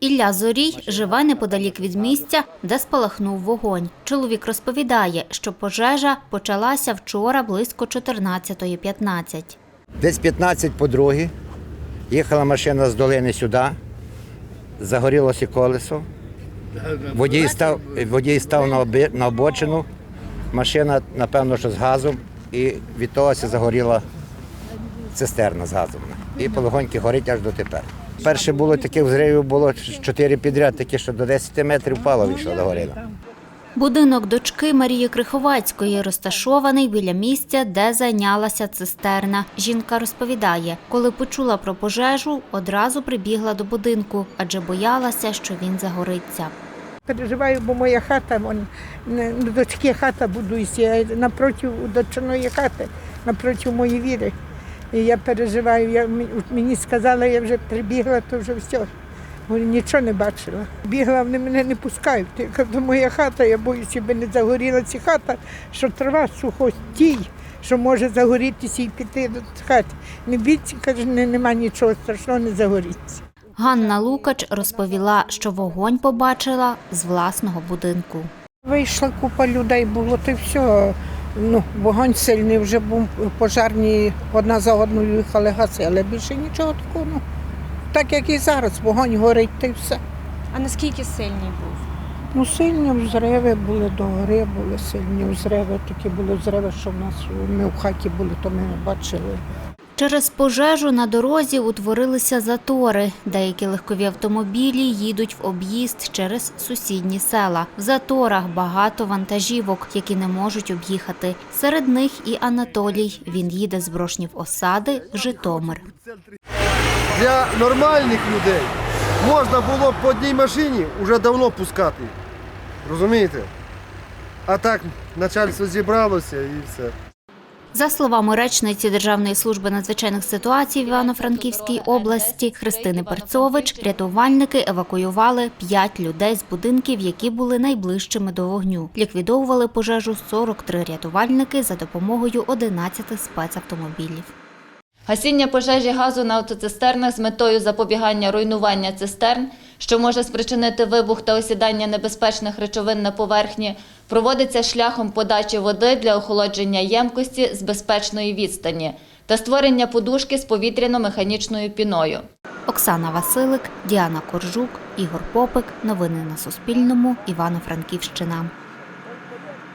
Ілля Зорій живе неподалік від місця, де спалахнув вогонь. Чоловік розповідає, що пожежа почалася вчора близько 14.15. Десь 15 по другій. Їхала машина з долини сюди. Загорілося колесо. Водій став, водій став на, на обочину. Машина, напевно, що з газом. І від того загоріла цистерна з газом. І полегоньки горить аж до тепер. Перше було таких взривів, було чотири підряд, такі, що до 10 метрів впало вийшло до горіла. Будинок дочки Марії Криховацької розташований біля місця, де зайнялася цистерна. Жінка розповідає, коли почула про пожежу, одразу прибігла до будинку, адже боялася, що він загориться. Переживаю, бо моя хата, вон, ну, дочки хата будується напроти дочиної хати, напроти моєї віри. І я переживаю, я, мені сказала, я вже прибігла, то вже все. Говорю, нічого не бачила. Бігла, вони мене не пускають. Я кажу, «То моя хата, я боюся, би не загоріла ця хата, що трава сухостій, що може загорітися і піти до хати. Не бійся, каже, нема нічого страшного, не загоріться. Ганна Лукач розповіла, що вогонь побачила з власного будинку. Вийшла купа людей, було то все. Ну, вогонь сильний вже був пожарні одна за одною їхали гаси, але більше нічого такого. Ну, так як і зараз, вогонь горить, та й все. А наскільки сильний був? Ну, сильні взриви були до гори, були сильні взриви. Такі були взриви, що в нас ми в хаті були, то ми бачили. Через пожежу на дорозі утворилися затори. Деякі легкові автомобілі їдуть в об'їзд через сусідні села. В заторах багато вантажівок, які не можуть об'їхати. Серед них і Анатолій. Він їде з Брошнів осади Житомир. Для нормальних людей можна було б по одній машині вже давно пускати. Розумієте? А так начальство зібралося і все. За словами речниці Державної служби надзвичайних ситуацій в Івано-Франківській області Христини Перцович, рятувальники евакуювали 5 людей з будинків, які були найближчими до вогню. Ліквідовували пожежу 43 рятувальники за допомогою 11 спецавтомобілів. Гасіння пожежі газу на автоцистернах з метою запобігання руйнування цистерн, що може спричинити вибух та осідання небезпечних речовин на поверхні, проводиться шляхом подачі води для охолодження ємкості з безпечної відстані та створення подушки з повітряно-механічною піною. Оксана Василик, Діана Коржук, Ігор Попик. Новини на Суспільному. Івано-Франківщина.